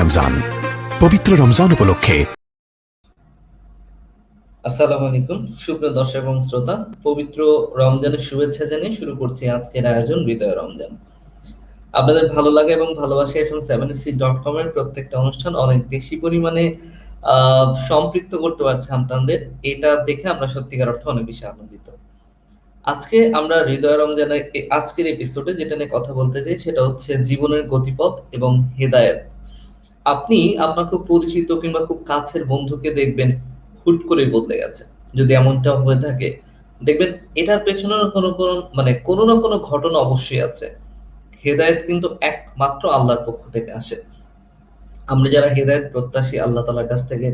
রমজান। পবিত্র রমজান উপলক্ষে। আসসালামু আলাইকুম দর্শক এবং শ্রোতা, পবিত্র রমজানের শুভেচ্ছা জানিয়ে শুরু করছি আজকের আয়োজন হৃদয় রমজান। আপনাদের ভালো লাগে এবং ভালোবাসা FM seven C dot com এর প্রত্যেকটা অনুষ্ঠান অনেক বেশি পরিমাণে সম্পৃক্ত করতে পারছে আপনাদের এটা দেখে আমরা সত্যিকার অর্থে অনেক বেশি আনন্দিত। আজকে আমরা হৃদয় রমজানের আজকের এপিসোডে যেটা নিয়ে কথা বলতে চাই সেটা হচ্ছে জীবনের গতিপথ এবং হেদায়েত। আপনি আপনার খুব পরিচিত কিংবা খুব কাছের বন্ধুকে দেখবেন, হুট করে বদলে গেছে। যদি এমনটা হয়ে থাকে, দেখবেন এটার পেছনে কোনো কোনো মানে কোনো না কোনো ঘটনা অবশ্যই আছে। হেদায়েত কিন্তু একমাত্র আল্লাহর পক্ষ থেকে আসে। আমরা যারা হেদায়েত প্রত্যাশী, আল্লাহ তালার কাছ থেকে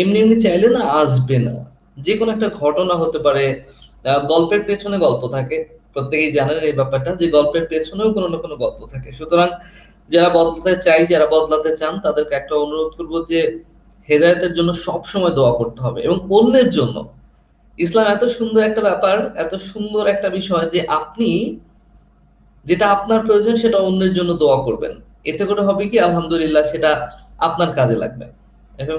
এমনি এমনি চাইলে না আসবে না। যে কোনো একটা ঘটনা হতে পারে গল্পের পেছনে গল্প থাকে। প্রত্যেকেই জানেন এই ব্যাপারটা যে গল্পের পেছনেও কোনো না কোনো গল্প থাকে। সুতরাং যারা বদলাতে চাই, যারা বদলাতে চান, তাদেরকে একটা অনুরোধ করব যে হেদায়েতের জন্য সব সময় দোয়া করতে হবে এবং অন্যের জন্য। ইসলাম এত সুন্দর একটা ব্যাপার, এত সুন্দর একটা বিষয় যে আপনি যেটা আপনার প্রয়োজন, সেটা অন্যের জন্য দোয়া করবেন। এতে করে হবে কি? আলহামদুলিল্লাহ, সেটা আপনার কাজে লাগবে। সেভেন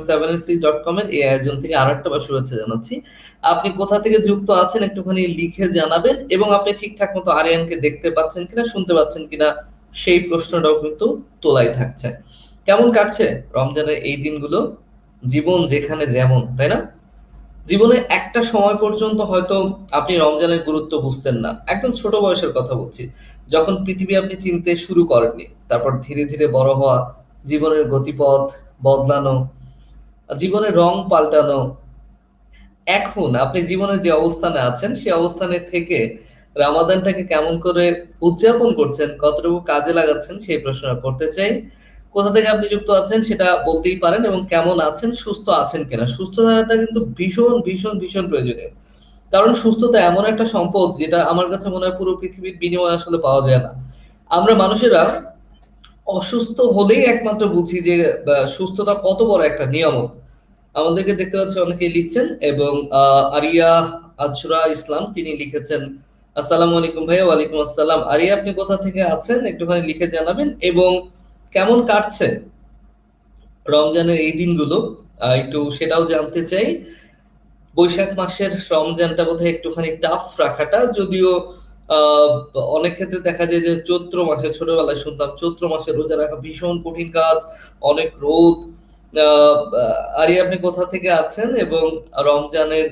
ডট এর এই আয়োজন থেকে আর একটা বার শুভেচ্ছা জানাচ্ছি। আপনি কোথা থেকে যুক্ত আছেন একটুখানি লিখে জানাবেন এবং আপনি ঠিকঠাক মতো আরিয়ানকে দেখতে পাচ্ছেন কিনা, শুনতে পাচ্ছেন কিনা সেই প্রশ্নটাও কিন্তু তোলাই থাকছে। কেমন কাটছে রমজানের এই দিনগুলো? জীবন যেখানে যেমন, তাই না? জীবনে একটা সময় পর্যন্ত হয়তো আপনি রমজানের গুরুত্ব বুঝতেন না। একদম ছোট বয়সের কথা বলছি। যখন পৃথিবী আপনি চিনতে শুরু করেননি, তারপর ধীরে ধীরে বড় হওয়া, জীবনের গতিপথ বদলানো, জীবনের রং পাল্টানো, এখন আপনি জীবনের যে অবস্থানে আছেন সেই অবস্থানে থেকে রামাদানটাকে কেমন করে উদযাপন করছেন, কতটুকু কাজে লাগাচ্ছেন সেই প্রশ্নটা করতে চাই। কোথা থেকে আপনি যুক্ত আছেন সেটা বলতেই পারেন এবং কেমন আছেন, সুস্থ আছেন কিনা। সুস্থ থাকাটা কিন্তু ভীষণ ভীষণ ভীষণ প্রয়োজনীয়। কারণ সুস্থতা এমন একটা সম্পদ যেটা আমার কাছে মনে হয় পুরো পৃথিবীর বিনিময়ে আসলে পাওয়া যায় না। আমরা মানুষেরা অসুস্থ হলেই একমাত্র বুঝি যে সুস্থতা কত বড় একটা নিয়ামক আমাদেরকে দেখতে পাচ্ছি অনেকেই লিখছেন এবং আরিয়া আজরা ইসলাম তিনি লিখেছেন আসসালামু আলাইকুম ভাইয়া, ওয়ালাইকুম আসসালাম। আরিয়া, আপনি কোথা থেকে আছেন? একটুখানি লিখে জানাবেন। এবং কেমন কাটছে রমজানের এই দিনগুলো? একটু সেটাও জানতে চাই। বৈশাখ মাসের রমজানটা বোধহয় একটুখানি টাফ রাখাটা। যদিও অনেক ক্ষেত্রে দেখা যায় যে চৈত্র মাসে, ছোটবেলায় শুনতাম, চৈত্র মাসে রোজা রাখা ভীষণ কঠিন কাজ, অনেক রোদ। আরিয়া, আপনি কোথা থেকে আছেন? এবং রমজানের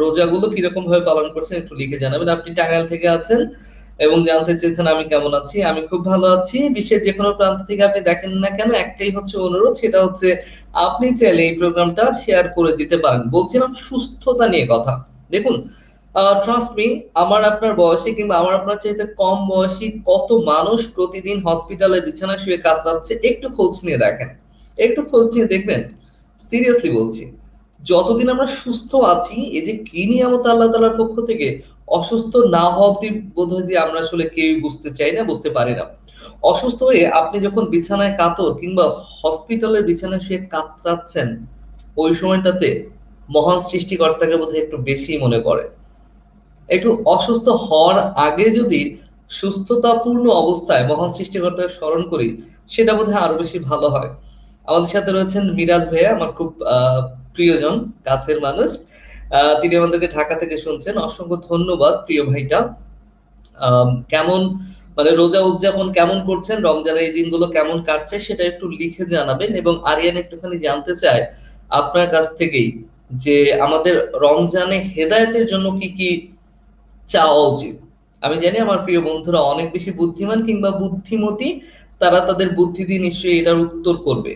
রোজাগুলো কীরকম ভাবে পালন করছেন একটু লিখে জানাবেন। আপনি টাঙ্গাইল থেকে আছেন এবং জানতে চেয়েছেন আমি কেমন আছি। আমি খুব ভালো আছি। বিশ্বের যে কোনো প্রান্ত থেকে আপনি দেখেন না কেন, একটাই হচ্ছে অনুরোধ, সেটা হচ্ছে আপনি চাইলে এই প্রোগ্রামটা শেয়ার করে দিতে পারেন। বলছিলাম সুস্থতা নিয়ে কথা। দেখুন ট্রাস্ট মি আমার আপনার বয়সী কিংবা আমার আপনার চাইতে কম বয়সী কত মানুষ প্রতিদিন হসপিটালের বিছানায় শুয়ে কাতরাচ্ছে, একটু খোঁজ নিয়ে দেখেন। একটু খোঁজ নিয়ে দেখবেন। সিরিয়াসলি বলছি। যতদিন আমরা সুস্থ আছি এই যে কি নিয়ামত আল্লাহ তালার পক্ষ থেকে অসুস্থ না হওয়া অব্দি বোধ হয় যে আমরা আসলে কেউই বুঝতে চাই না বুঝতে পারি না। অসুস্থ হয়ে আপনি যখন বিছানায় কাতর কিংবা হসপিটালের বিছানায় শুয়ে কাতরাচ্ছেন ওই সময়টাতে মহান সৃষ্টিকর্তাকে বোধহয় একটু বেশি মনে পড়ে। একটু অসুস্থ হওয়ার আগে যদি সুস্থতাপূর্ণ অবস্থায় মহান সৃষ্টিকর্তাকে স্মরণ করি সেটা বোধহয় আরও বেশি ভালো হয়। আমাদের সাথে রয়েছেন মিরাজ ভাইয়া আমার খুব আহ, প্রিয়জন কাছের মানুষ। তিনি আমাদেরকে ঢাকা থেকে শুনছেন। অসংখ্য ধন্যবাদ প্রিয় ভাইটা। কেমন মানে রোজা উদযাপন কেমন করছেন? রমজানের এই দিনগুলো কেমন কাটছে সেটা একটু লিখে জানাবেন এবং আরিয়ান একটুখানি জানতে চায় আপনার কাছ থেকেই যে আমাদের রমজানে হেদায়েতের জন্য কি কি চাওয়া উচিত? আমি জানি আমার প্রিয় বন্ধুরা অনেক বেশি বুদ্ধিমান কিংবা বুদ্ধিমতী, তারা তাদের বুদ্ধি দিয়ে নিশ্চয়ই এটার উত্তর করবে।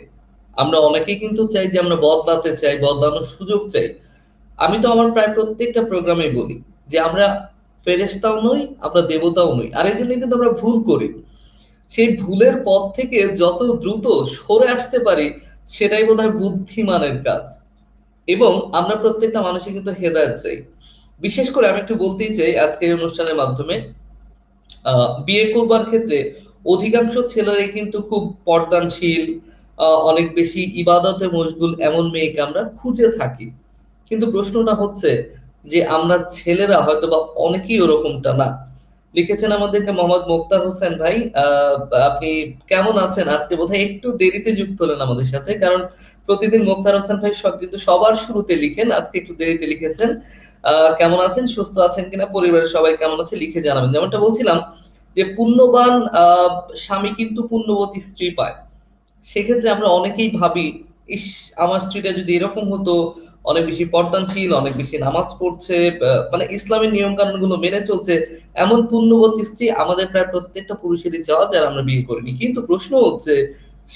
আমরা অনেকেই কিন্তু চাই যে আমরা বদলাতে চাই, বদলানোর সুযোগ চাই। আমি তো আমার প্রায় প্রত্যেকটা প্রোগ্রামে বলি যে আমরা ফেরেশতাও নই, আমরা দেবতাও নই। আর এই জন্য কিন্তু আমরা ভুল করি। সেই ভুলের পথ থেকে যত দ্রুত সরে আসতে পারি, সেটাই বোধহয় বুদ্ধিমানের কাজ। এবং আমরা প্রত্যেকটা মানুষই কিন্তু হেদায়েত চাই। বিশেষ করে আমি একটু বলতেই চাই আজকের অনুষ্ঠানের মাধ্যমে বিয়ে করবার ক্ষেত্রে অধিকাংশ ছেলেরাই কিন্তু খুব পর্দানশীল অনেক বেশি ইবাদতে মশগুল এমন মেয়েকে আমরা খুঁজে থাকি। কিন্তু প্রশ্নটা হচ্ছে যে আমরা ছেলেরা হয়তো বা অনেকেই ওরকমটা না। লিখেছেন আমাদেরকে মোহাম্মদ মোক্তার হোসেন ভাই আপনি কেমন আছেন? আজকে বোধহয় একটু দেরিতে যুক্ত হলেন আমাদের সাথে, কারণ প্রতিদিন মোক্তার হোসেন ভাই সব কিন্তু সবার শুরুতে লিখেন, আজকে একটু দেরিতে লিখেছেন। কেমন আছেন? সুস্থ আছেন কিনা? পরিবারের সবাই কেমন আছে? লিখে জানাবেন। যেমনটা বলছিলাম যে, পুণ্যবান স্বামী কিন্তু পুণ্যবতী স্ত্রী পায়। সেক্ষেত্রে আমরা অনেকেই ভাবি, ইস, আমার স্ত্রীটা যদি এরকম হতো, অনেক বেশি পর্দানশীল, অনেক বেশি নামাজ পড়ছে মানে ইসলামের নিয়ম কানুন মেনে চলছে। এমন পুণ্যবতী স্ত্রী আমাদের প্রায় প্রত্যেকটা পুরুষেরই চাওয়া যারা আমরা বিয়ে করিনি। কিন্তু প্রশ্ন হচ্ছে,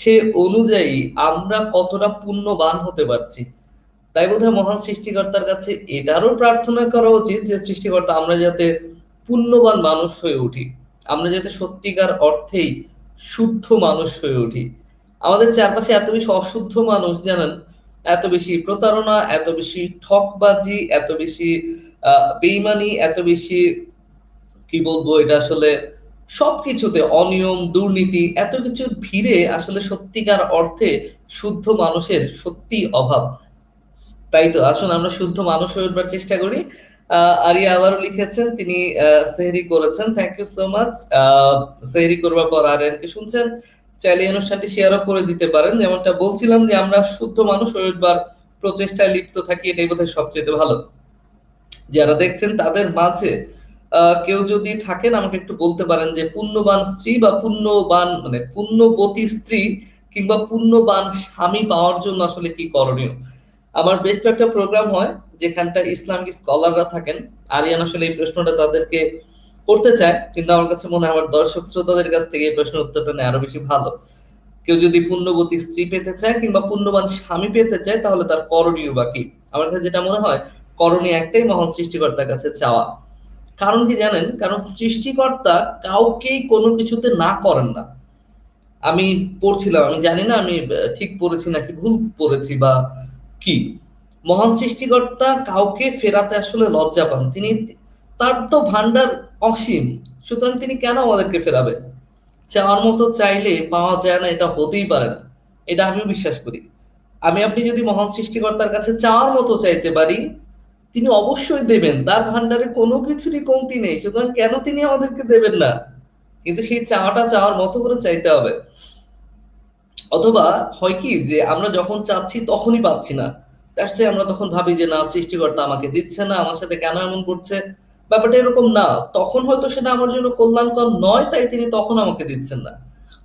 সে অনুযায়ী আমরা কতটা পুণ্যবান হতে পারছি? তাই বোধহয় মহান সৃষ্টিকর্তার কাছে এটারও প্রার্থনা করা উচিত যে, সৃষ্টিকর্তা, আমরা যাতে পুণ্যবান মানুষ হয়ে উঠি, আমরা যাতে সত্যিকার অর্থেই শুদ্ধ মানুষ হয়ে উঠি। আমাদের চারপাশে এত বেশি অশুদ্ধ মানুষ, জানেন? এত বেশি প্রতারণা, এত বেশি ঠকবাজি, এত বেশি বেইমানি, এত বেশি, কি বলব এটা আসলে, সবকিছুতে অনিয়ম, দুর্নীতি, এত কিছুর ভিড়ে আসলে সত্যিকার অর্থে শুদ্ধ মানুষের সত্যি অভাব। তাই তো? আসুন আমরা শুদ্ধ মানুষ হয়ে উঠবার চেষ্টা করি। আরিয়া আবারও লিখেছেন, তিনি সেহরি করেছেন। থ্যাংক ইউ সো মাচ সেহরি করবার পর আরিয়ানকে শুনছেন। চাইলে অনুষ্ঠানটি শেয়ারও করে দিতে পারেন। যেমনটা বলছিলাম যে আমরা শুদ্ধ মানুষ উঠবার প্রচেষ্টায় লিপ্ত থাকি, এটাই বোধহয় সবচেয়ে ভালো। যারা দেখছেন তাদের মাঝে কেউ যদি থাকেন, আমাকে একটু বলতে পারেন যে পুণ্যবান স্ত্রী বা পুণ্যবান মানে পুণ্যবতী স্ত্রী কিংবা পুণ্যবান স্বামী পাওয়ার জন্য আসলে কি করণীয়? আমার বেশ কয়েকটা প্রোগ্রাম হয় যেখানটা ইসলামিক স্কলাররা থাকেন। আরিয়ান আসলে এই প্রশ্নটা তাদেরকে করতে চায়, কিন্তু আমার কাছে মনে হয় আমার দর্শক শ্রোতাদের কাছ থেকে এই প্রশ্নের উত্তরটা নেয় আরও বেশি ভালো। কেউ যদি পুণ্যবতী স্ত্রী পেতে চায় কিংবা পুণ্যবান স্বামী পেতে চায়, তাহলে তার করণীয় বা কি? আমার কাছে যেটা মনে হয়, করণীয় একটাই মহান সৃষ্টিকর্তার কাছে চাওয়া। কারণ কি জানেন? কারণ সৃষ্টিকর্তা কাউকেই কোনো কিছুতে না করেন না। আমি পড়ছিলাম, আমি জানি না আমি ঠিক পড়েছি নাকি ভুল পড়েছি বা কি? মহান সৃষ্টিকর্তা কাউকে ফেরাতে আসলে লজ্জা পান। তিনি তার তো ভান্ডার অসীম। সুতরাং তিনি কেন আমাদেরকে ফেরাবেন? চাওয়ার মতো চাইলে পাওয়া যায় না, এটা হতেই পারে না। এটা আমিও বিশ্বাস করি। আমি আপনি যদি মহান সৃষ্টিকর্তার কাছে চাওয়ার মতো চাইতে পারি, তিনি অবশ্যই দেবেন। তার ভান্ডারে কোনো কিছুরই কমতি নেই। সুতরাং কেন তিনি আমাদেরকে দেবেন না? কিন্তু সেই চাওয়াটা চাওয়ার মতো করে চাইতে হবে। অথবা হয় কি যে, আমরা যখন চাচ্ছি তখনই পাচ্ছি না। আমরা তখন ভাবি যে, না, সৃষ্টিকর্তা আমাকে দিচ্ছে না, আমার সাথে কেন এমন করছে? ব্যাপারটা এরকম না। তখন হয়তো সেটা আমার জন্য কল্যাণকর নয়, তাই তিনি তখন আমাকে দিচ্ছেন না।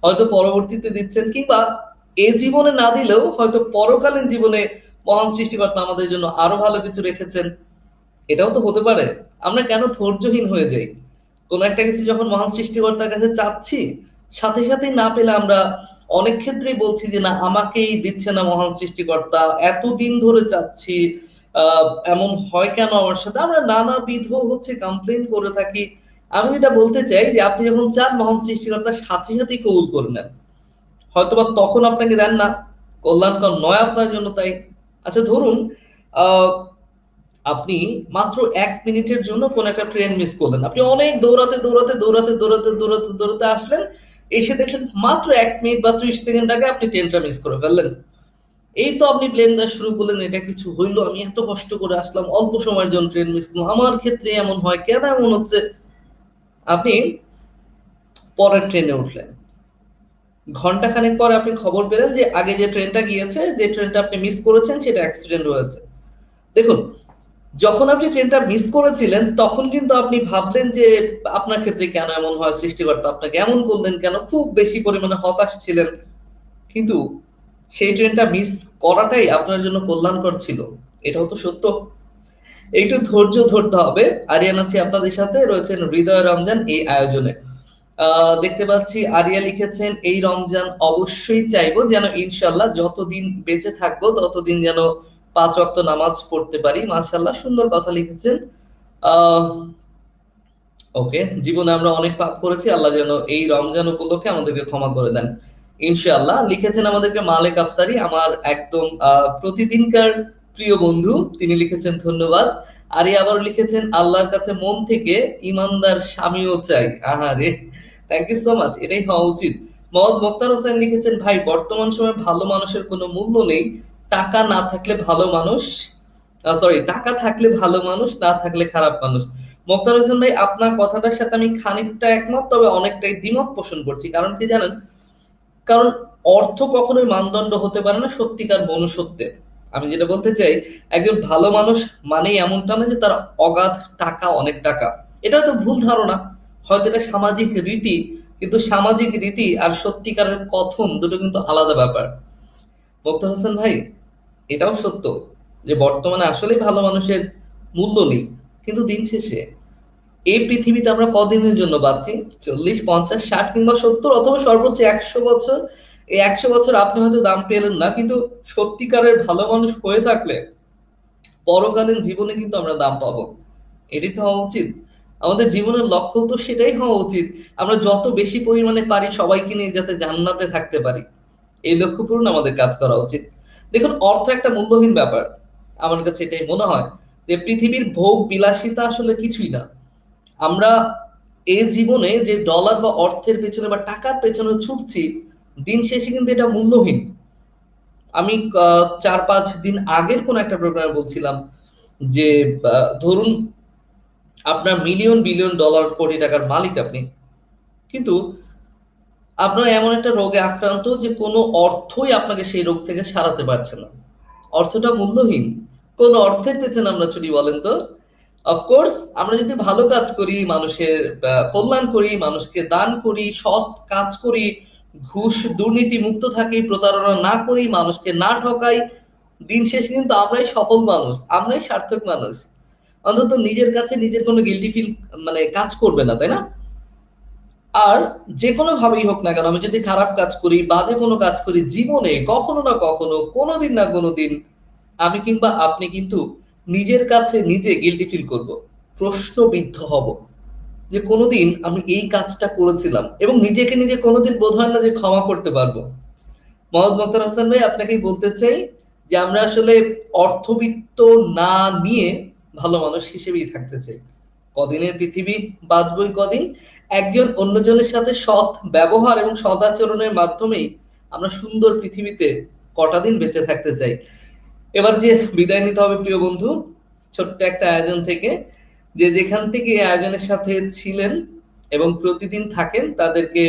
হয়তো পরবর্তীতে দিচ্ছেন কিংবা এ জীবনে না দিলেও হয়তো পরকালীন জীবনে মহান সৃষ্টিকর্তা আমাদের জন্য আরও ভালো কিছু রেখেছেন। এটাও তো হতে পারে। আমরা কেন ধৈর্যহীন হয়ে যাই? কোন একটা কিছু যখন মহান সৃষ্টিকর্তার কাছে চাচ্ছি, সাথে সাথেই না পেলে আমরা অনেক ক্ষেত্রেই বলছি যে, না, আমাকেই দিচ্ছে না মহান সৃষ্টিকর্তা। এতদিন ধরে চাচ্ছি এমন হয় কেন আমার সাথে? আমরা নানাবিধ হচ্ছে কমপ্লেন করে থাকি। আমি যেটা বলতে চাই যে, আপনি যখন চান মহান সৃষ্টিকর্তার সাথে সাথেই কবুল করে নেন। হয়তোবা তখন আপনাকে দেন না। কল্যাণকর নয় আপনার জন্য তাই। আচ্ছা ধরুন আপনি মাত্র এক মিনিটের জন্য কোন একটা ট্রেন মিস করলেন। আপনি অনেক দৌড়াতে দৌড়াতে দৌড়াতে দৌড়াতে দৌড়াতে দৌড়াতে আসলেন। এসে দেখলেন মাত্র এক মিনিট বা ত্রিশ সেকেন্ড আগে আপনি ট্রেনটা মিস করে ফেললেন। এই তো আপনি ব্লেম দেওয়া শুরু করলেন, এটা কিছু হইল, আমি এত কষ্ট করে আসলাম, অল্প সময়ের জন্য ট্রেন মিস করলাম। আমার ক্ষেত্রে এমন হয়, কেন এমন হচ্ছে? আপনি পরের ট্রেনে উঠলেন। ঘণ্টা খানেক পরে আপনি খবর পেলেন যে আগে যে ট্রেনটা গিয়েছে, যে ট্রেনটা আপনি মিস করেছেন, সেটা অ্যাক্সিডেন্ট হয়েছে। দেখুন, যখন আপনি ট্রেনটা মিস করেছিলেন, তখন কিন্তু আপনি ভাবলেন যে আপনার ক্ষেত্রে কেন এমন হয়, সৃষ্টিকর্তা আপনাকে এমন করলেন কেন? খুব বেশি পরিমাণে হতাশ ছিলেন। কিন্তু সেই ট্রেনটা মিস করাটাই আপনার জন্য কল্যাণকর ছিল। এটাও তো সত্য। একটু ধৈর্য ধরতে হবে। আরিয়ান আছি আপনাদের সাথে, রয়েছেন হৃদয় রমজান এই আয়োজনে। দেখতে পাচ্ছি আরিয়া লিখেছেন, এই রমজান অবশ্যই চাইব যেন ইনশাল্লাহ যতদিন বেঁচে থাকব, ততদিন যেন পাঁচ ওয়াক্ত নামাজ পড়তে পারি। মাশাল্লাহ সুন্দর কথা লিখেছেন। ওকে, জীবনে আমরা অনেক পাপ করেছি। আল্লাহ যেন এই রমজান উপলক্ষে আমাদেরকে ক্ষমা করে দেন। ইনশাআল্লাহ, লিখেছেন আমাদেরকে মালেক আফসারি, আমার একদম প্রতিদিনকার প্রিয় বন্ধু, তিনি লিখেছেন ধন্যবাদ। আরে আবার লিখেছেন, আল্লাহর কাছে মন থেকে ইমানদার স্বামীও চাই। আহারে থ্যাংক ইউ সো মাচ এটাই হওয়া উচিত। মোহাম্মদ মোক্তার হোসেন লিখেছেন, ভাই, বর্তমান সময়ে ভালো মানুষের কোনো মূল্য নেই। টাকা না থাকলে ভালো মানুষ সরি টাকা থাকলে ভালো মানুষ, না থাকলে খারাপ মানুষ। মোক্তার হোসেন ভাই, আপনার কথাটার সাথে আমি খানিকটা একমত, তবে অনেকটাই দ্বিমত পোষণ করছি। কারণ কি জানেন কারণ অর্থ কখনোই মানদণ্ড হতে পারে না সত্যিকার মনুষ্যত্বের আমি যেটা বলতে চাই, একজন ভালো মানুষ মানেই এমনটা না যে তার অগাধ টাকা অনেক টাকা। এটা হয়তো ভুল ধারণা। হয়তো এটা সামাজিক রীতি, কিন্তু সামাজিক রীতি আর সত্যিকারের কথন দুটো কিন্তু আলাদা ব্যাপার। মোক্তার হোসেন ভাই, এটাও সত্য যে বর্তমানে আসলেই ভালো মানুষের মূল্য নেই, কিন্তু দিন শেষে এই পৃথিবীতে আমরা কদিনের জন্য বাঁচি? চল্লিশ, পঞ্চাশ, ষাট কিংবা সত্তর অথবা সর্বোচ্চ একশো বছর। এই একশো বছর আপনি হয়তো দাম পেলেন না, কিন্তু সত্যিকারের ভালো মানুষ হয়ে থাকলে পরকালীন জীবনে কিন্তু আমরা দাম পাবো। এটি তো হওয়া উচিত। আমাদের জীবনের লক্ষ্য তো সেটাই হওয়া উচিত। আমরা যত বেশি পরিমাণে পারি সবাইকে নিয়ে যাতে জান্নাতে থাকতে পারি। এই লক্ষ্য পূরণ আমাদের কাজ করা উচিত। দেখুন, অর্থ একটা মূল্যহীন ব্যাপার। আমার কাছে এটাই মনে হয় যে পৃথিবীর ভোগ বিলাসিতা আসলে কিছুই না। আমরা এই জীবনে যে ডলার বা অর্থের পেছনে বা টাকার পেছনে ছুটছি, দিন শেষে কিন্তু এটা মূল্যহীন। আমি চার, পাঁচ দিন আগের কোন একটা প্রোগ্রামে বলছিলাম যে ধরুন আপনার মিলিয়ন বিলিয়ন ডলার কোটি টাকার মালিক আপনি। কিন্তু আপনার এমন একটা রোগে আক্রান্ত যে কোনো অর্থই আপনাকে সেই রোগ থেকে সারাতে পারছে না। অর্থটা মূল্যহীন। কোন অর্থের পেছনে আমরা ছুটি বলেন তো? অফকোর্স আমরা যদি ভালো কাজ করি, মানুষের কল্যাণ করি, মানুষকে দান করি, সৎ কাজ করি, ঘুষ দুর্নীতি মুক্ত থাকি, প্রতারণা না করি, মানুষকে না ঠকাই, দিন শেষে কিন্তু আমরাই সফল মানুষ, আমরাই সার্থক মানুষ। অন্তত নিজের কাছে নিজের কোনো গিলটি ফিল মানে কাজ করবে না, তাই না? আর যে কোনো ভাবেই হোক না কেন, আমি যদি খারাপ কাজ করি, বাজে কোনো কাজ করি, জীবনে কখনো না কখনো, কোনোদিন না কোনোদিন, আমি কিংবা আপনি কিন্তু নিজের কাছে নিজে গিলটি ফিল করব, প্রশ্নবিদ্ধ হব যে কোনোদিন আমি এই কাজটা করেছিলাম এবং নিজেকে নিজে কোনোদিন বোধ হয় না যে ক্ষমা করতে পারব। মোহাম্মদ মক্তার হাসান ভাই আপনাকে বলতে চাই যে আমরা আসলে অর্থবিত্ত না নিয়ে ভালো মানুষ হিসেবেই থাকতে চাই। কদিনের পৃথিবী বাঁচবই কদিন, একজন অন্যজনের সাথে সৎ ব্যবহার এবং সদাচরণের মাধ্যমেই আমরা সুন্দর পৃথিবীতে কটা দিন বেঁচে থাকতে চাই। এবার যে বিদায় নিতে হবে, প্রিয় বন্ধু, ছোট্ট একটা আয়োজন থেকে। যে যেখান থেকে আয়োজনের সাথে ছিলেন এবং প্রতিদিন থাকেন, তাদেরকে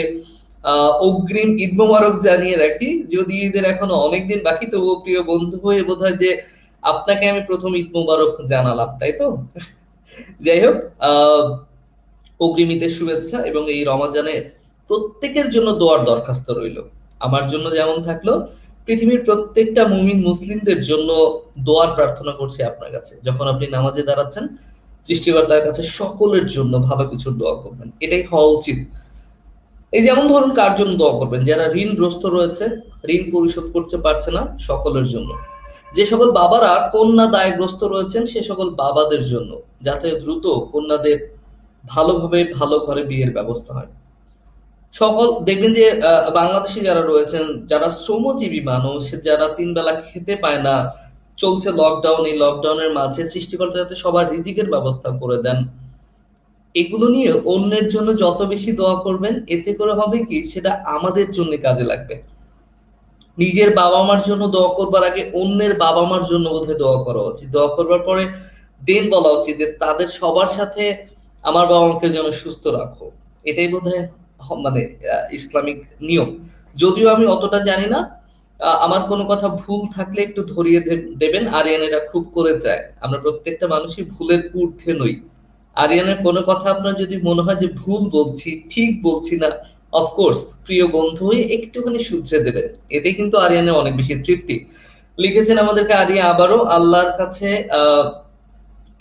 অগ্রিম ঈদ মোবারক জানিয়ে রাখি। যদি ঈদের এখনও অনেকদিন বাকি, তবুও প্রিয় বন্ধু হয়ে বোধ যে আপনাকে আমি প্রথম ঈদ মোবারক জানালাম, তাই তো? যাই হোক অগ্রিম ঈদের শুভেচ্ছা এবং এই রমাজানে প্রত্যেকের জন্য দোয়ার দরখাস্ত রইল। আমার জন্য যেমন থাকল পৃথিবীর প্রত্যেকটা মুমিন মুসলিমদের জন্য দোয়ার প্রার্থনা করছি আপনার কাছে। যখন আপনি নামাজে দাঁড়াচ্ছেন, সৃষ্টিকর্তার কাছে সকলের জন্য ভালো কিছুর দোয়া করবেন। এটাই হওয়া উচিত। এই যেমন ধরুন কার জন্য দোয়া করবেন? যারা ঋণগ্রস্ত রয়েছে, ঋণ পরিশোধ করতে পারছে না, সকলের জন্য। যে সকল বাবারা কন্যা দায়গ্রস্ত রয়েছেন, সে সকল বাবাদের জন্য, যাতে দ্রুত কন্যাদের ভালোভাবে ভালো ঘরে বিয়ের ব্যবস্থা হয়। সকল, দেখবেন যে বাংলাদেশি যারা রয়েছেন, যারা শ্রমজীবী মানুষ, যারা তিন বেলা খেতে পায় না, চলছে লকডাউন এই লকডাউনের মাঝে সৃষ্টিকর্তা যাতে সবার রিজিকের ব্যবস্থা করে দেন। এগুলো নিয়ে অন্যের জন্য যত বেশি দোয়া করবেন, এতে করে হবে কি, সেটা আমাদের জন্য কাজে লাগবে। নিজের বাবা মার জন্য দোয়া করবার আগে অন্যের বাবা মার জন্য বোধহয় দোয়া করা উচিত। দোয়া করবার পরে দেন বলা উচিত যে, তাদের সবার সাথে আমার বাবা মাকে যেন সুস্থ রাখো এটাই বোধহয় হ- মানে ইসলামিক নিয়ম। যদিও আমি অতটা জানি না আমার কোনো কথা ভুল থাকলে একটু ধরিয়ে দেবেন। আরিয়ান এটা খুব করে যায় আমরা প্রত্যেকটা মানুষই ভুলের ঊর্ধ্বে নই। আরিয়ানের কোনো কথা আপনার যদি মনে হয় যে ভুল বলছি, ঠিক বলছি না অফকোর্স প্রিয় বন্ধু হয়ে একটুখানি শুধরে দেবেন। এতে কিন্তু আরিয়ানের অনেক বেশি তৃপ্তি। লিখেছেন আমাদেরকে আরিয়া আবারও, আল্লাহর কাছে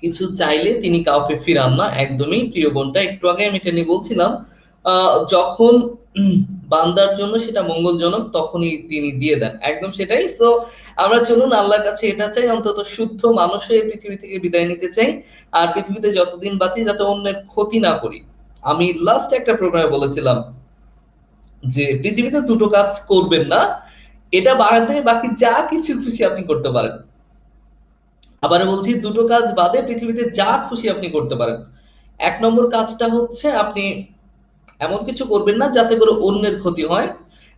কিছু চাইলে তিনি কাউকে ফিরান না। একদমই প্রিয় বোনটা, একটু আগে আমি এটা নিয়ে বলছিলাম যখন বান্দার জন্য সেটা মঙ্গলজনক, তখনই তিনি দিয়ে দেন। একদম সেটাই। সো আমরা চলুন, আল্লাহর কাছে এটা চাই, অন্তত শুদ্ধ মানুষ হয়ে পৃথিবী থেকে বিদায় নিতে চাই। আর পৃথিবীতে যতদিন বাঁচি, যাতে অন্যের ক্ষতি না করি। আমি লাস্ট একটা প্রোগ্রামে বলেছিলাম যে, পৃথিবীতে দুটো কাজ করবেন না। এটা বাদে বাকি যা কিছু খুশি আপনি করতে পারেন। আবার বলছি, দুটো কাজ বাদে পৃথিবীতে যা খুশি আপনি করতে পারেন। এক নম্বর কাজটা হচ্ছে আপনি এমন কিছু করবেন না যাতে করে অন্যের ক্ষতি হয়।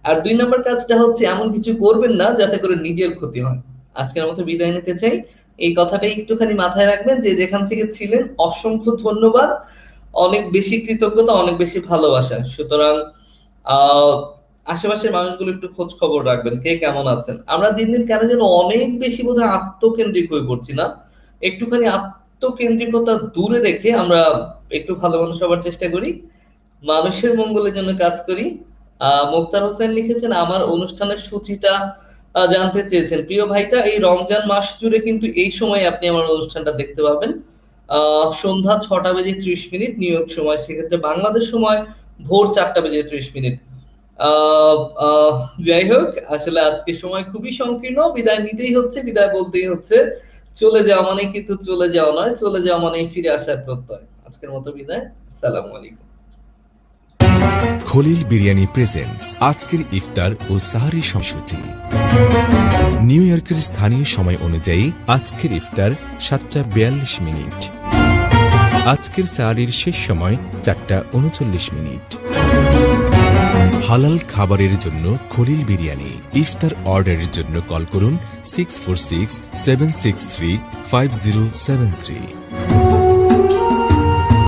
আর দুই নম্বর কাজটা হচ্ছে এমন কিছু করবেন না যাতে করে নিজের ক্ষতি হয়। আজকের মতো বিদায় নিতে চাই। এই কথাটা একটুখানি মাথায় রাখবেন যে যেখান থেকে ছিলেন, অসংখ্য ধন্যবাদ। অনেক বেশি কৃতজ্ঞতা, অনেক বেশি ভালোবাসা। সুতরাং আশেপাশের মানুষগুলো একটু খোঁজ খবর রাখবেন। কে কেমন আছেন? আমরা দিন দিন কেন যেন অনেক বেশি বোধহয় আত্মকেন্দ্রিক হয়ে পড়ছি না? একটুখানি আত্মকেন্দ্রিকতা দূরে রেখে আমরা একটু ভালো মানুষ হবার চেষ্টা করি। মানুষের মঙ্গলের জন্য কাজ করি। মোক্তার হোসেন লিখেছেন, আমার অনুষ্ঠানের সূচিটা জানতে চেয়েছেন। প্রিয় ভাইটা, এই রমজান মাস জুড়ে কিন্তু এই সময় আপনি আমার অনুষ্ঠানটা দেখতে পাবেন। সন্ধ্যা ছটা বেজে ত্রিশ মিনিট নিউ ইয়র্ক সময়। সেক্ষেত্রে বাংলাদেশ সময় ভোর চারটা বেজে ত্রিশ মিনিট। যাই হোক, আসলে আজকে সময় খুবই সংকীর্ণ। বিদায় নিতেই হচ্ছে, বিদায় বলতেই হচ্ছে। চলে যাওয়া মানে কিন্তু চলে যাওয়া নয়, চলে যাওয়া মানে ফিরে আসার প্রত্যয়। আজকের মতো বিদায়, আসসালামু আলাইকুম। খলিল বিরিয়ানি প্রেজেন্টস আজকের ইফতার ও সাহারি সংস্কৃতি। নিউ ইয়র্কের স্থানীয় সময় অনুযায়ী আজকের ইফতার সাতটা বিয়াল্লিশ মিনিট। আজকের সাহারির শেষ সময় চারটা উনচল্লিশ মিনিট। হালাল খাবারের জন্য খলিল বিরিয়ানি। ইফতার অর্ডারের জন্য কল করুন six four six seven six three five zero seven three